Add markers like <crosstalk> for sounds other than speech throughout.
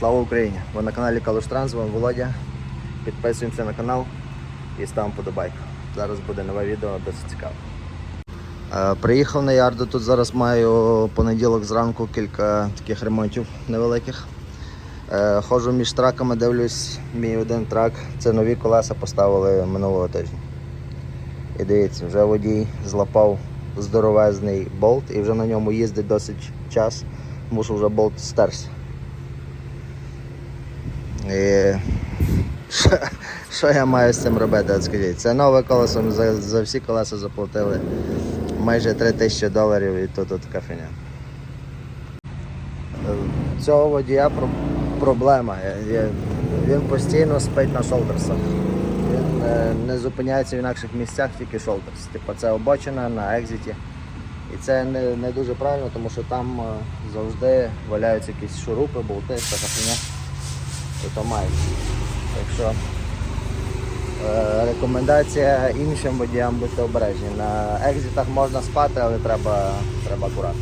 Слава Україні! Ви на каналі Калуштранс, з вами Володя. Підписуємося на канал і ставимо подобайку. Зараз буде нове відео, досить цікаве. Е, Приїхав на ярду, тут зараз маю понеділок зранку кілька таких ремонтів невеликих. Е, Ходжу між траками, дивлюсь, мій один трак. Це нові колеса поставили минулого тижня. І дивіться, вже водій злапав здоровезний болт і вже на ньому їздить досить час, що вже болт стерся. І що, що я маю з цим робити? Скажіть, це нове колесо, ми за, за всі колеса заплатили майже 3 тисячі доларів і тут от фіня. Е, Цього водія про- проблема. Він постійно спить на шолдерсах. Він е, не зупиняється в інакших місцях, тільки шолдерс. Типу це обочина на екзиті. І це не, не дуже правильно, тому що там е, завжди валяються якісь шурупи, болти, така фігня. То мають. Так що е, рекомендація іншим водіям бути обережні. На екзитах можна спати, але треба, треба акуратно.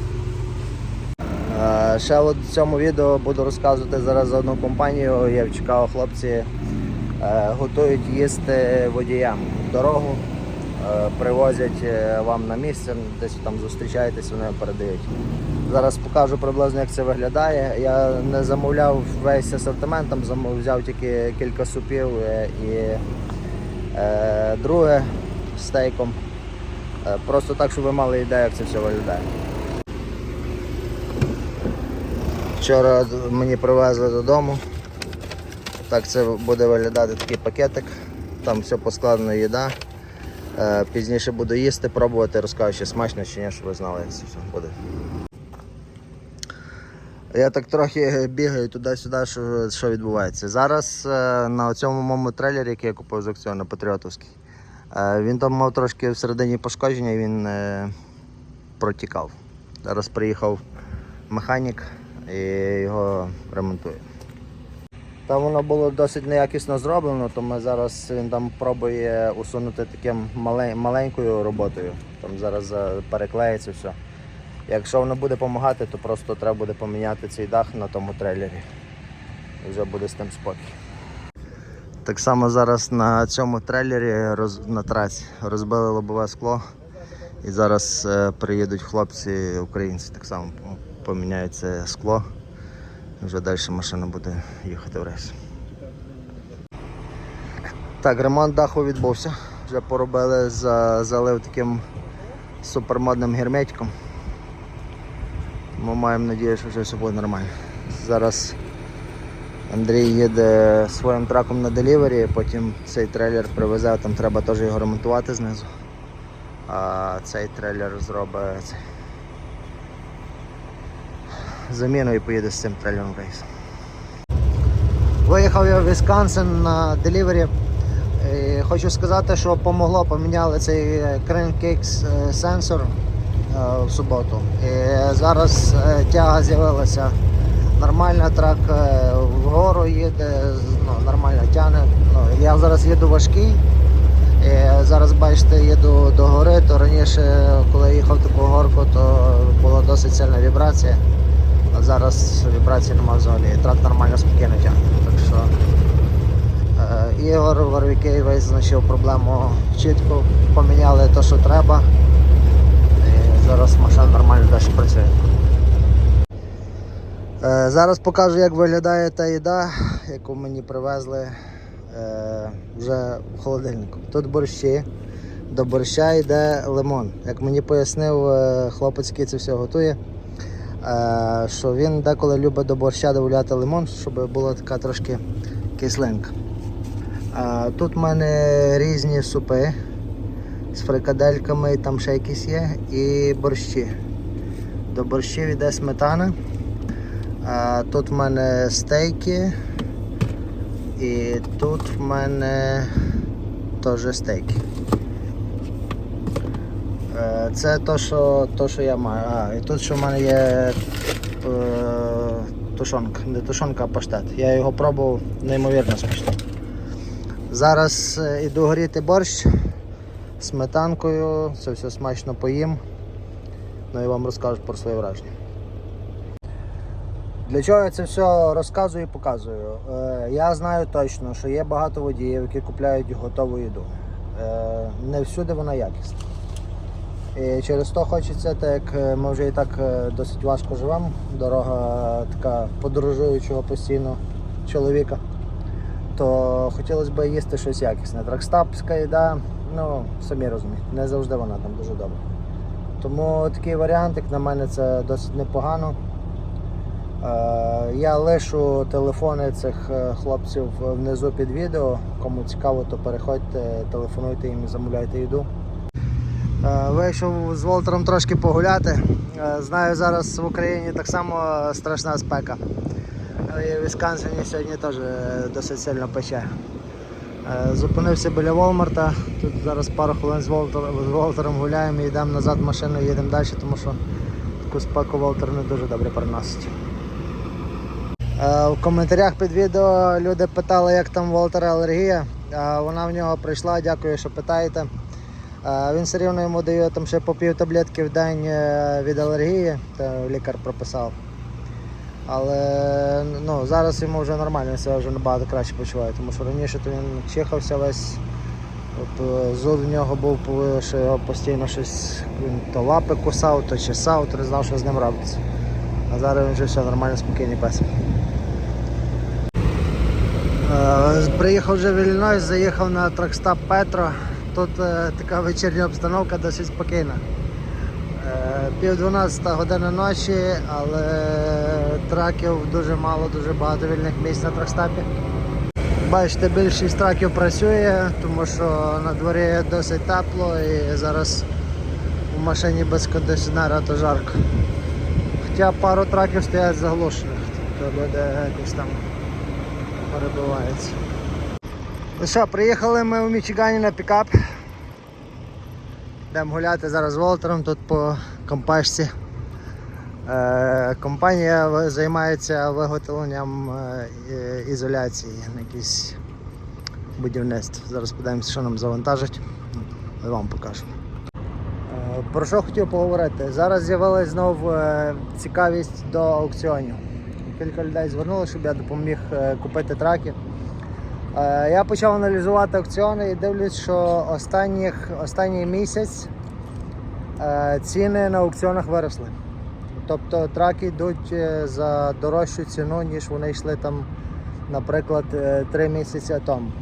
Е, Ще в цьому відео буду розказувати зараз за одну компанію. Я чекав, хлопці е, готують їсти водіям в дорогу, привозять вам на місце, десь там зустрічаєтесь, вони передають. Зараз покажу приблизно, як це виглядає. Я не замовляв весь асортимент, там взяв тільки кілька супів е, і е, друге стейком. Е, Просто так, щоб ви мали ідею, як це все виглядає. Вчора мені привезли додому. Так це буде виглядати такий пакетик. Там все поскладено їда. Е, Пізніше буду їсти, пробувати, розкажу, чи смачно чи ні, щоб ви знали, як це все буде. Я так трохи бігаю туди-сюди, що, що відбувається. Зараз е, на цьому моєму трейлері, який я купив з аукціону Патріотовський, е, він там мав трошки всередині пошкодження він е, протікав. Зараз приїхав механік і його ремонтує. Там воно було досить неякісно зроблено, то ми зараз він там пробує усунути таким мале- маленькою роботою. Там зараз переклеїться все. Якщо воно буде допомагати, то просто треба буде поміняти цей дах на тому трейлері. І вже буде з тим спокій. Так само зараз на цьому трейлері роз, на трасі розбили лобове скло. І зараз е, приїдуть хлопці українці, так само по- поміняють це скло. І Вже далі машина буде їхати в рейс. Так, ремонт даху відбувся. Вже поробили, за, залив таким супермодним герметиком. Ми маємо надію, що вже все буде нормально. Зараз Андрій їде своїм траком на делівері, потім цей трейлер привезе, там треба теж його ремонтувати знизу. А цей трейлер зробить заміну і поїде з цим трейлером рейс. Виїхав я в Вісконсин на делівері. Хочу сказати, що помогло, поміняли цей е, сенсор в суботу. І зараз е, тяга з'явилася нормальна, трак е, вгору їде, ну, нормально тягне. Ну, я зараз їду важкий. І зараз бачите, їду до гори, то раніше, коли їхав таку горку, то була досить сильна вібрація. А зараз вібрації немає взагалі. Трак нормально спокійно тягне. Так що Е, Ігор Варвікей визначив проблему чітко, поміняли те, що треба. Зараз машина нормально далі працює. Е, Зараз покажу, як виглядає та їда, яку мені привезли е, вже в холодильнику. Тут борщі. До борща йде лимон. Як мені пояснив е, хлопець, який це все готує, що він деколи любить до борща додати лимон, щоб була така трошки кислинка. Тут в мене різні супи з фрикадельками, там ще якісь є, і борщі. До борщів йде сметана. А, Тут в мене стейки. І тут в мене теж стейки. Е, Це то, що, то, що я маю. А, і тут що в мене є е, тушонка. Не тушонка, а паштет. Я його пробував неймовірно смачно. Зараз е, іду горіти борщ сметанкою, це все смачно поїм. Ну і вам розкажу про свої враження. Для чого я це все розказую і показую? Е, я знаю точно, що є багато водіїв, які купляють готову їду. Е, не всюди вона якісна. І через то хочеться, так як е, ми вже і так е, досить важко живемо, дорога така подорожуючого постійно чоловіка, то хотілося б їсти щось якісне. Тракстапська їда, ну, самі розумієте, не завжди вона там дуже добра. Тому такий варіант, як на мене, це досить непогано. Е, Я лишу телефони цих е, хлопців внизу під відео. Кому цікаво, то переходьте, телефонуйте їм і замовляйте їду. Е, Вийшов з Волтером трошки погуляти. Е, Знаю, зараз в Україні так само страшна спека. І в Вісконсині сьогодні теж е, досить сильно пече. Е, Зупинився біля Волмарта. Тут зараз пару хвилин з, Волтер, з Волтером гуляємо і йдемо назад в машину, їдемо далі, тому що таку спеку Волтер не дуже добре переносить. Е, В коментарях під відео люди питали, як там Волтера алергія. Е, Вона в нього прийшла, дякую, що питаєте. Він все рівно йому дає там ще по пів таблетки в день від алергії, лікар прописав. Але ну, зараз йому вже нормально, він себе вже набагато краще почуває, тому що раніше то він чихався весь. От, е, зуд в нього був, що його постійно щось він то лапи кусав, то чесав, то не знав, що з ним робиться. А зараз він вже все нормально, спокійний пес. Е, Приїхав вже в Іллінойс, заїхав на тракстап Петро. Тут е, така вечірня обстановка досить спокійна. Е, Пів 12 година ночі, але траків дуже мало, дуже багато вільних місць на тракстапі. Бачите, більшість траків працює, тому що на дворі досить тепло і зараз у машині без кондиціонера то жарко. Хоча пару траків стоять заглушених, тобто люди якось там перебиваються. Ну що, приїхали ми в Мічигані на пікап. Йдемо гуляти зараз з Волтером тут по компашці. Е, компанія займається виготовленням е, ізоляції на якісь будівництво. Зараз подивимося, що нам завантажить. І вам покажу. Е, Про що хотів поговорити? Зараз з'явилась знову цікавість до аукціонів. Кілька людей звернулося, щоб я допоміг купити траки. Я почав аналізувати аукціони і дивлюсь, що останніх, останній місяць ціни на аукціонах виросли. Тобто траки йдуть е, за дорожчу ціну, ніж вони йшли там, наприклад, 3 місяці тому.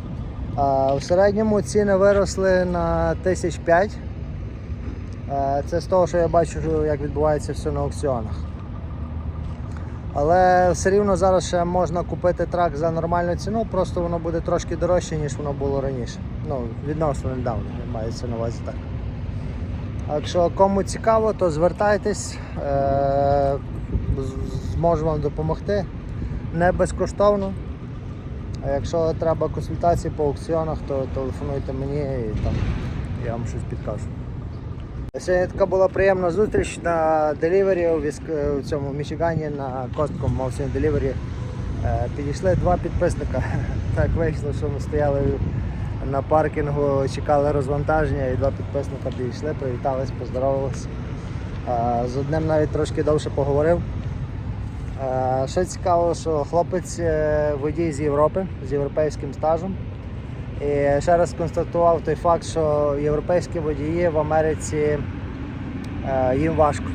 В середньому ціни виросли на 1005. Е, Це з того, що я бачу, як відбувається все на аукціонах. Але все рівно зараз ще можна купити трак за нормальну ціну, просто воно буде трошки дорожче, ніж воно було раніше. Ну, відносно недавно, мається на увазі так. Якщо кому цікаво, то звертайтесь, е- зможу вам допомогти. Не безкоштовно. А якщо треба консультації по аукціонах, то телефонуйте мені і там я вам щось підкажу. Сьогодні така була приємна зустріч на делівері у цьому Мічигані на Костком сьогодні делівері. Е, Підійшли два підписника. <laughs> Так вийшло, що ми стояли на паркінгу, чекали розвантаження і два підписника підійшли, привітались, поздоровались. З одним навіть трошки довше поговорив. Е, Що цікаво, що хлопець е, водій з Європи, з європейським стажем. І ще раз констатував той факт, що європейські водії в Америці е, їм важко.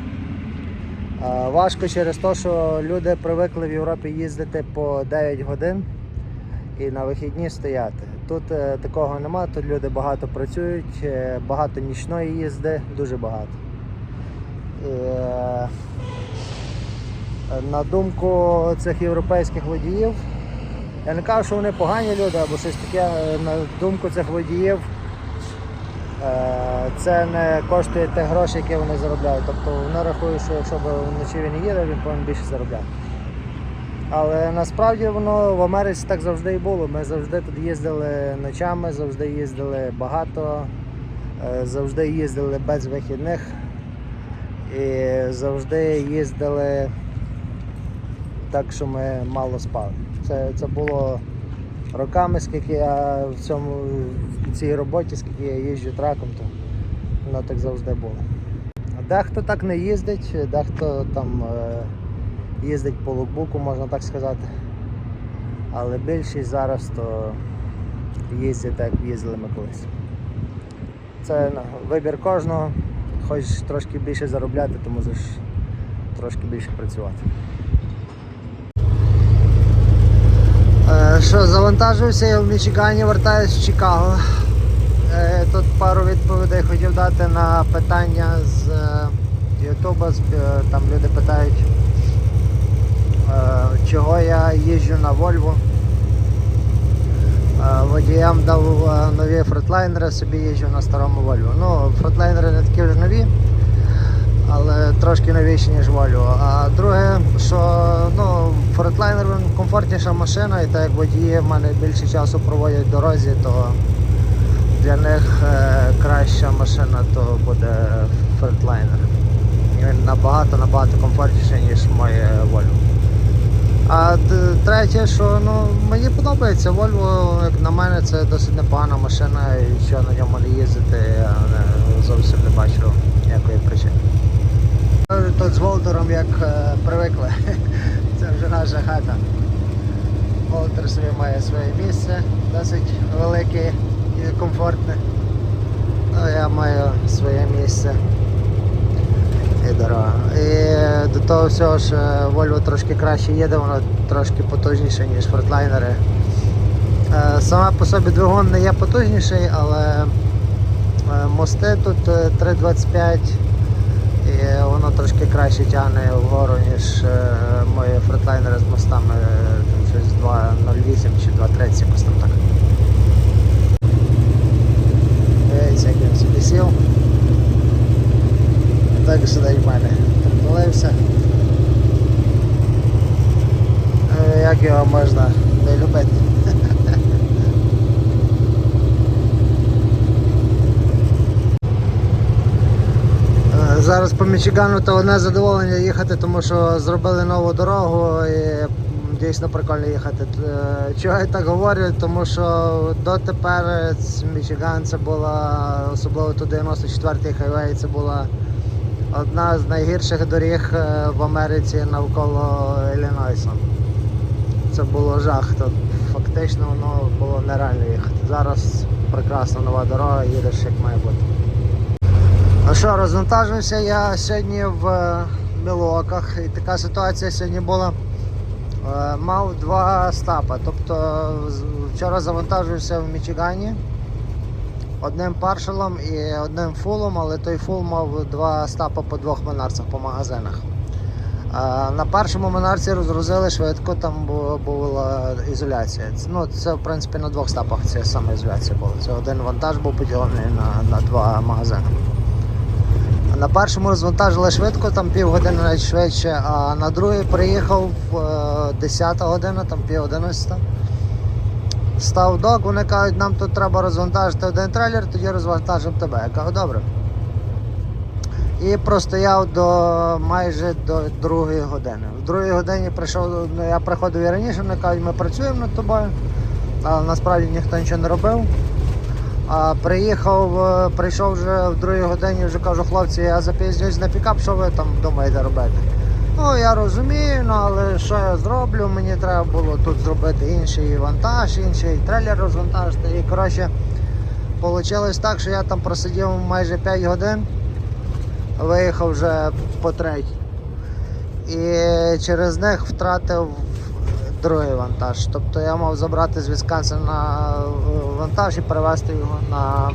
Важко через те, що люди привикли в Європі їздити по 9 годин і на вихідні стояти. Тут е, такого нема, тут люди багато працюють, е, багато нічної їзди, дуже багато. І, е, на думку цих європейських водіїв, я не кажу, що вони погані люди або щось таке, на думку цих водіїв, це не коштує тих грошей, які вони заробляють. Тобто вони рахують, що якщо б вночі він їде, він повинен більше заробляти. Але насправді воно в Америці так завжди і було. Ми завжди тут їздили ночами, завжди їздили багато, е, завжди їздили без вихідних і завжди їздили так, що ми мало спали. Це, це було роками, скільки я в цьому в цій роботі, скільки я їжджу траком, то воно так завжди було. Дехто так не їздить, дехто там е, їздить по лукбуку, можна так сказати. Але більшість зараз то їздять так, як їздили ми колись. Це ну, вибір кожного. Хочеш трошки більше заробляти, то мусиш трошки більше працювати. Е, Що, завантажився я в Мічигані, вертаюсь в Чикаго. Е, Тут пару відповідей хотів дати на питання з е, Ютуба. Там люди питають, чого я їжджу на Volvo. Е, Водіям дав е, нові фронтлайнери, собі їжджу на старому Volvo. Ну, фронтлайнери не такі вже нові, але трошки новіші, ніж Volvo. А друге, що ну, фронтлайнер комфортніша машина, і так як водії в мене більше часу проводять в дорозі, то для них е, краща машина то буде фронтлайнер. Він набагато набагато комфортніший, ніж моє Volvo. А третє, що ну, мені подобається Volvo, як на мене, це досить непогана машина, і що на ньому не їздити, я зовсім не бачу ніякої причини. Тут з Волтером як е, привикли. <laughs> Це вже наша хата. Волтер собі має своє місце, досить велике і комфортне. Ну, я маю своє місце і дорога. І до того всього ж е, Volvo трошки краще їде, воно трошки потужніше, ніж фортлайнери. Е, Саме по собі двигун не є потужніший, але е, мости тут е, 3,25 і воно трошки краще тягне вгору, ніж е, мої фронтлайнери з мостами е, там щось 2.08 чи 2.30 якось там так. Дивіться, як він собі сів. Так в мене. Притулився. Як його можна не любити? <laughs> Зараз по Мічигану то одне задоволення їхати, тому що зробили нову дорогу і дійсно прикольно їхати. Е, Чого я так говорю? Тому що дотепер Мічиган це була, особливо тут 94-й хайвей, це була одна з найгірших доріг е, в Америці навколо Іллінойса. Це було жах. Тут фактично воно було нереально їхати. Зараз прекрасна нова дорога, їдеш як має бути. Ну що, розвантажився я сьогодні в е, Мілуоках і така ситуація сьогодні була. Е, Мав два стапа. Тобто вчора завантажився в Мічигані одним паршалом і одним фулом, але той фул мав два стапа по двох монарцях по магазинах. Е, На першому монарці розгрузили швидко, там була ізоляція. Ну, це в принципі на двох стапах це саме ізоляція була. Це один вантаж був поділений на, на два магазини. На першому розвантажили швидко, там півгодини навіть швидше, а на другий приїхав е, 10 година, там пів 11. Став док, вони кажуть, нам тут треба розвантажити один трейлер, тоді розвантажимо тебе. Я кажу, добре. І простояв до майже до другої години. В другій годині прийшов, ну, я приходив і раніше, вони кажуть, ми працюємо над тобою, але насправді ніхто нічого не робив. А приїхав, е, прийшов вже в другій годині, вже кажу, хлопці, я запізнююсь на пікап, що ви там думаєте робити? Ну, я розумію, ну, але що я зроблю? Мені треба було тут зробити інший вантаж, інший трейлер розвантажити. І коротше, вийшло так, що я там просидів майже 5 годин, виїхав вже по третій. І через них втратив другий вантаж. Тобто я мав забрати з Вісконсина вантаж і перевезти його на,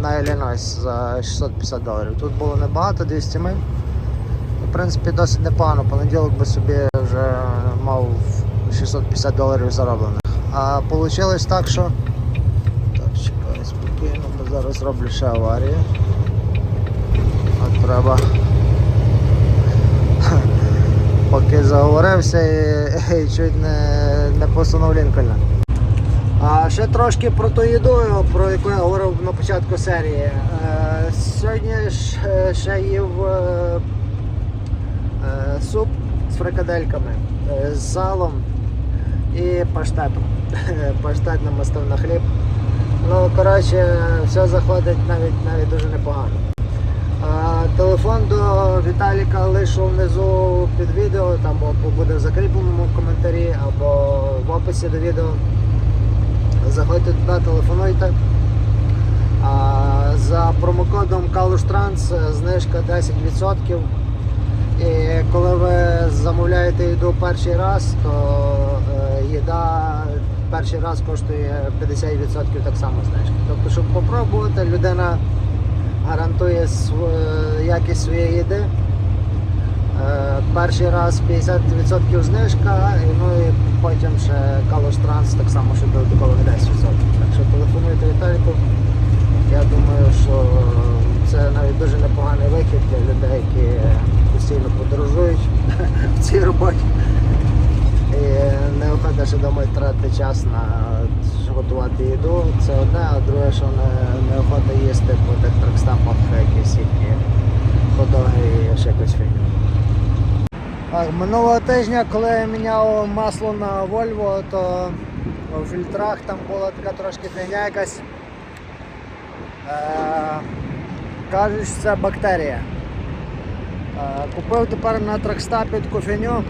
на Іллінойс за 650 доларів. Тут було небагато, 200 миль. Принципі, досить непогано. Понеділок би собі вже мав 650 доларів зароблених. А вийшло так, що. Так, чекай, спокійно, бо зараз роблю ще аварію. От треба. <laughs> Поки заговорився і, і чуть не, не посунув Лінкольна. А ще трошки про ту їду, про яку я говорив на початку серії. Е, сьогодні ж- ще їв е, е, суп з фрикадельками, е, з салом і паштетом. <laughs> Паштет намастив на хліб. Ну, коротше, все заходить навіть навіть дуже непогано. Телефон до Віталіка лишу внизу під відео, там або буде в закріпленому коментарі, або в описі до відео. Заходьте туди, телефонуйте. За промокодом KalushTrans знижка 10%. І коли ви замовляєте їду перший раз, то е, їда перший раз коштує 50% так само знижки. Тобто, щоб попробувати, людина гарантує якість своєї їди. Е, Перший раз 50% знижка, ну і потім ще Калош Транс так само ще додаткових 10%. Так що телефонуйте Віталіку. Я думаю, що це навіть дуже непоганий вихід для людей, які постійно подорожують <laughs> в цій роботі. І неохота ще думають тратити час на готувати їду. Це одне, а друге, що не, неохота їсти по тих тракстампах якісь які ходоги і ще якусь фігню. Минулого тижня, коли я міняв масло на Volvo, то у фільтрах там була така трошки якась. Е, кажуть, що це бактерія. Е, купив тепер на тракстапі таку фігню.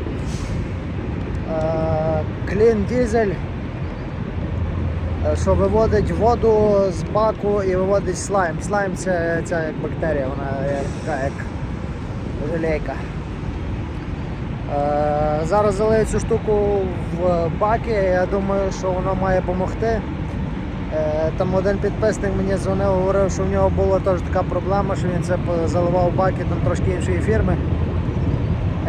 Е, Клін дізель, е, що виводить воду з баку і виводить слайм. Слайм це, це як бактерія, вона така, як желейка. Зараз залию цю штуку в баки, я думаю, що воно має допомогти. Е, Там один підписник мені дзвонив, говорив, що в нього була теж така проблема, що він це заливав баки там трошки іншої фірми.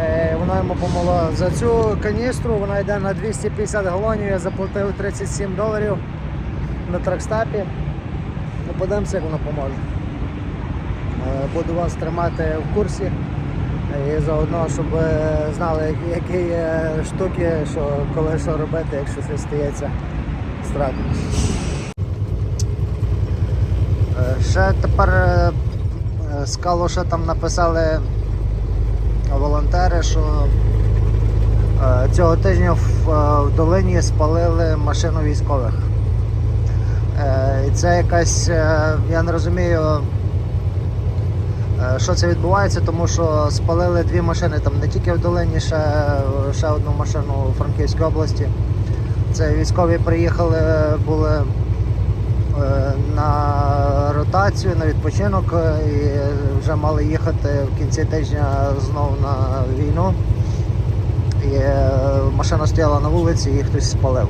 Е, Вона йому помогла. За цю каністру вона йде на 250 галонів, я заплатив 37 доларів на тракстапі. Ну, подивимося, як воно поможе. Е, Буду вас тримати в курсі. І заодно, щоб знали, які- штуки, що коли що робити, якщо щось стається страшно. Е, Ще тепер е, е, з Калуша там написали волонтери, що е, цього тижня в, долині спалили машину військових. І це якась, я не розумію, що це відбувається, тому що спалили дві машини там не тільки в долині, ще, ще одну машину у Франківській області. Це військові приїхали, були на ротацію, на відпочинок е, і вже мали їхати в кінці тижня знову на війну. І е, машина стояла на вулиці, її хтось спалив.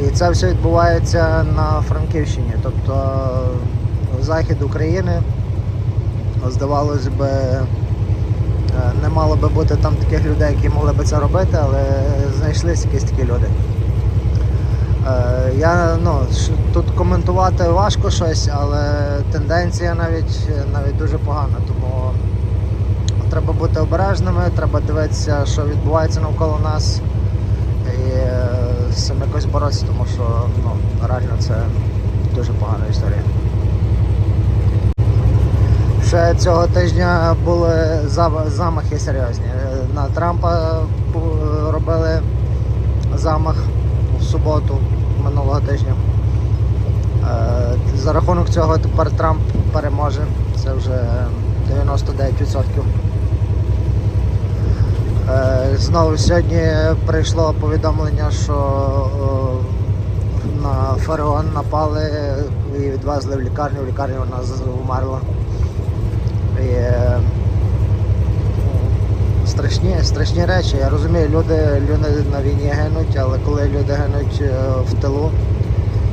І це все відбувається на Франківщині, тобто е, захід України. Здавалось би, е, не мало би бути там таких людей, які могли би це робити, але знайшлись якісь такі люди. Е, Я ну, тут коментувати важко щось, але тенденція навіть, навіть дуже погана. Тому треба бути обережними, треба дивитися, що відбувається навколо нас і е, з цим якось боротися, тому що ну, реально це дуже погана історія. Ще цього тижня були замахи серйозні. Е, На Трампа робили замах суботу минулого тижня. Е, За рахунок цього тепер Трамп переможе. Це вже 99%. Е, Знову сьогодні прийшло повідомлення, що на Фараон напали і відвезли в лікарню. В лікарні вона вмерла. І, е, страшні, страшні речі. Я розумію, люди, люди на війні гинуть, але коли люди гинуть е, в тилу,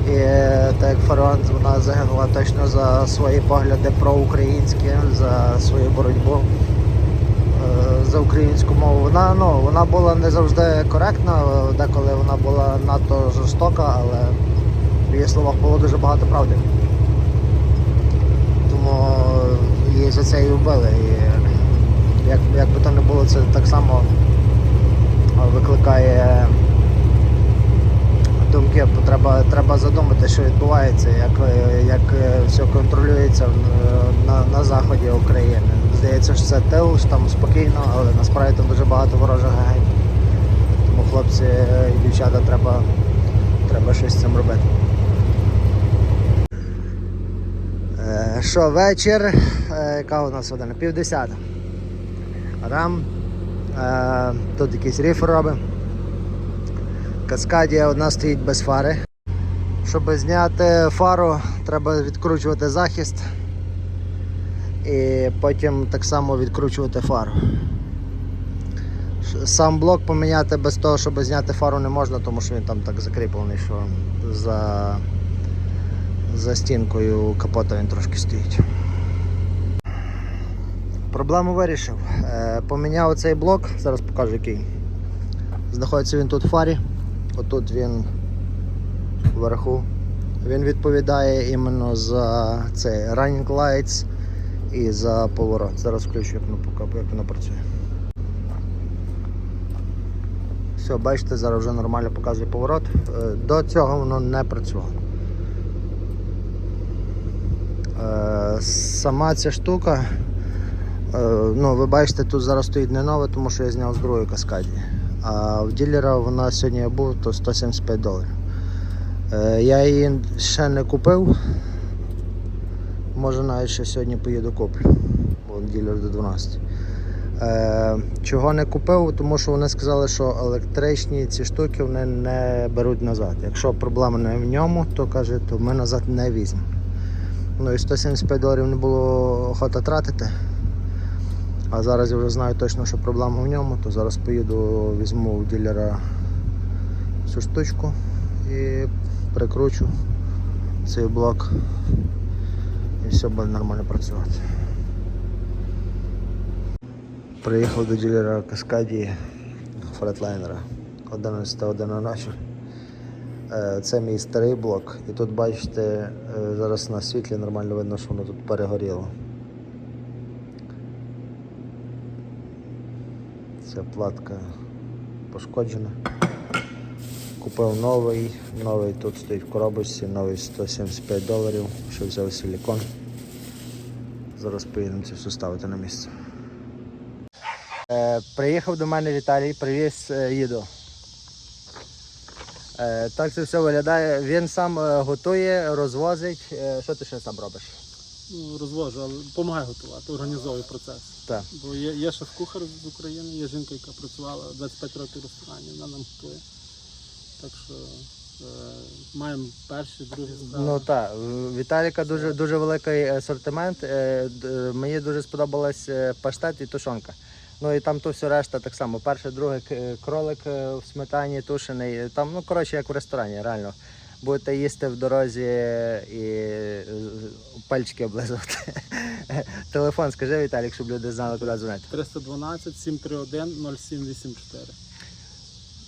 і е, так як Фараон вона загинула точно за свої погляди проукраїнські, за свою боротьбу е, за українську мову. Вона, ну, вона була не завжди коректна, деколи вона була надто жорстока, але в її словах було дуже багато правди. Тому її за це і вбили. Як, як би то не було, це так само викликає думки, треба, треба задумати, що відбувається, як, е, як е, все контролюється на, на заході України. Здається, що це тил, що там спокійно, але насправді там дуже багато ворожих агентів. Тому хлопці е, і дівчата треба, треба щось з цим робити. Е, Що, вечір? Е, Яка у нас година? Пів Рам. Е, Тут якийсь ріф робить. Каскадія одна стоїть без фари. Щоб зняти фару, треба відкручувати захист і потім так само відкручувати фару. Сам блок поміняти без того, щоб зняти фару не можна, тому що він там так закріплений, що за, за стінкою капота він трошки стоїть. Проблему вирішив. Е, Поміняв цей блок, зараз покажу який. Знаходиться він тут в фарі. Отут він вверху. Він відповідає іменно за цей running lights і за поворот. Зараз включу, як воно як воно працює. Все, бачите, зараз вже нормально показує поворот. Е, До цього воно не працювало. Е, Сама ця штука, ну ви бачите, тут зараз стоїть не нове, тому що я зняв з другої каскаді. А в ділера вона сьогодні я був, то 175 доларів. Е, Я її ще не купив. Може навіть ще сьогодні поїду куплю. Бо ділер до 12. Е, чого не купив? Тому що вони сказали, що електричні ці штуки вони не беруть назад. Якщо проблема не в ньому, то каже, то ми назад не візьмемо. Ну і 175 доларів не було охота тратити. А зараз я вже знаю точно, що проблема в ньому, то зараз поїду, візьму у ділера цю штучку і прикручу цей блок і все буде нормально працювати. Приїхав до ділера Каскаді фретлайнера 11 година ночі. Е, Це мій старий блок. І тут бачите, е, зараз на світлі нормально видно, що воно тут перегоріло. Ця платка пошкоджена. Купив новий, новий тут стоїть в коробочці, новий 175 доларів, що взяв силікон. Зараз поїдемо це все ставити на місце. Е, приїхав до мене Віталій, привіз е, їду. Е, так це все виглядає. Він сам е, готує, розвозить. Е, що ти ще сам робиш? Ну, розвожу, але допомагаю готувати, організовую процес. Так. Бо є, є шеф-кухар з України, є жінка, яка працювала 25 років в ресторані, вона нам готує. Так що е, маємо перші, другі страви. Ну так, Віталіка дуже, дуже великий асортимент. Е, д- Мені дуже сподобалась е, паштет і тушонка. Ну і там то все решта так само. Перше, друге к- кролик е, в сметані тушений. Там, ну коротше, як в ресторані, реально. Будете їсти в дорозі і пальчики облизувати. <laughs> Телефон скажи, Віталік, щоб люди знали, куди дзвонити. 312 731 0784.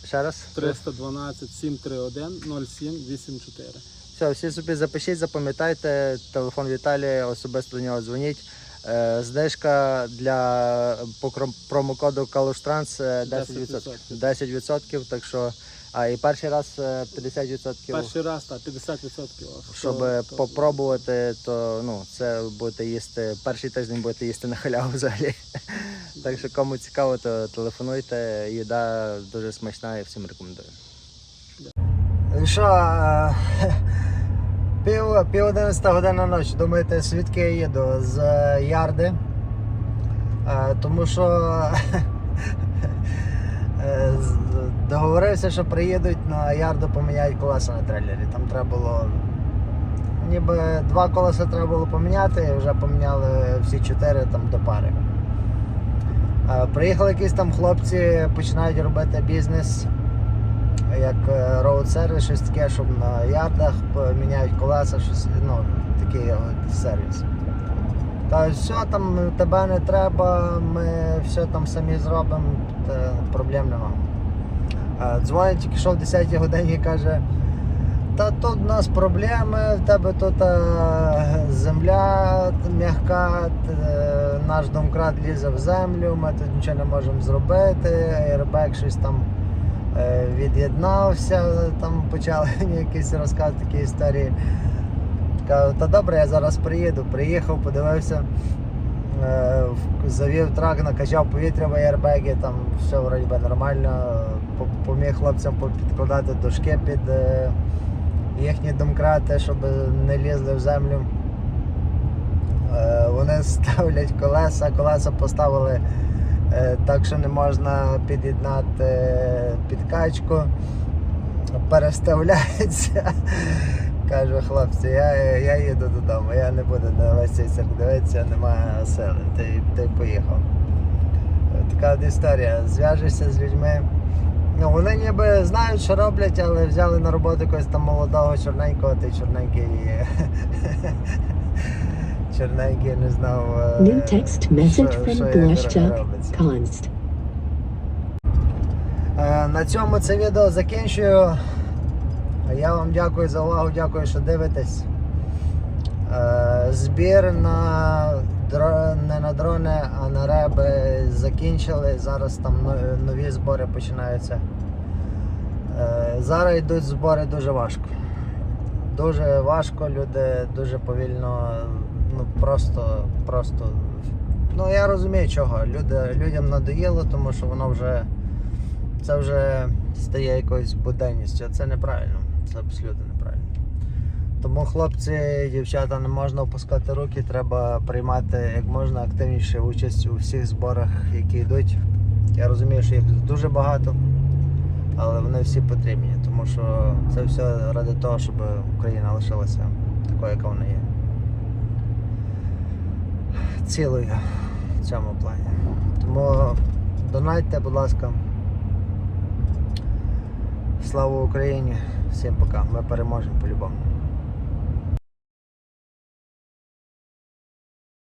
Ще раз. 312 731 0784. Все, всі собі запишіть, запам'ятайте телефон Віталія, особисто до нього дзвоніть. Е, Знижка для по промокоду Калуштранс е, 10%. 10%, так що, а і перший раз е, 50%. Перший раз так, 50%. оф. Щоб То- то- попробувати, то ну, це будете їсти, перший тиждень будете їсти на халяву взагалі. <laughs> Так що кому цікаво, то телефонуйте, їда дуже смачна і всім рекомендую. Що, е, <laughs> пів, пів одинадцята година ночі. Думаєте, звідки я їду? З е, Ярди. Е, Тому що е, <laughs> договорився, що приїдуть на ярду поміняють колеса на трейлері. Там треба було. Ніби два колеса треба було поміняти, вже поміняли всі чотири там до пари. Е, Приїхали якісь там хлопці, починають робити бізнес як роуд сервіс, щось таке, щоб на ярдах міняють колеса, щось, ну, такий сервіс. Та все там тебе не треба, ми все там самі зробимо, проблем нема. Дзвонить тільки що в 10 годині і каже, та тут у нас проблеми, в тебе тут е, земля м'яка, наш домкрат лізе в землю, ми тут нічого не можемо зробити, airbag щось там е, від'єднався, там почали <laughs> якісь розказувати такі історії. Кажу, та добре, я зараз приїду. Приїхав, подивився, е, завів трак, накачав повітря в аербегі, там все вроді би нормально. Поміг хлопцям підкладати дошки під е, їхні домкрати, щоб не лізли в землю. Е, Вони ставлять колеса, колеса поставили так, що не можна під'єднати підкачку, переставляються. Кажу, хлопці, я, я їду додому, я не буду на весь цей цирк дивитися, немає сили. Ти, ти поїхав. Така от історія. Зв'яжешся з людьми. Ну, вони ніби знають, що роблять, але взяли на роботу якогось там молодого чорненького, той чорненький. <laughs> чорненький не знав. е, New text message що- from що Const. Е, На цьому це відео закінчую. Я вам дякую за увагу, дякую, що дивитесь. Е, Збір на не на дрони, а на реби закінчили. Зараз там нові збори починаються. Е, Зараз йдуть збори дуже важко. Дуже важко, люди дуже повільно, ну просто, просто. Ну я розумію чого. Люди, людям надоїло, тому що воно вже це вже стає якоюсь буденністю. Це неправильно. Це абсолютно неправильно. Тому хлопці, дівчата, не можна опускати руки, треба приймати як можна активніше участь у всіх зборах, які йдуть. Я розумію, що їх дуже багато, але вони всі потрібні, тому що це все ради того, щоб Україна лишилася такою, яка вона є. Цілою в цьому плані. Тому донайте, будь ласка. Слава Україні! Всім пока. Ми переможемо по-любому.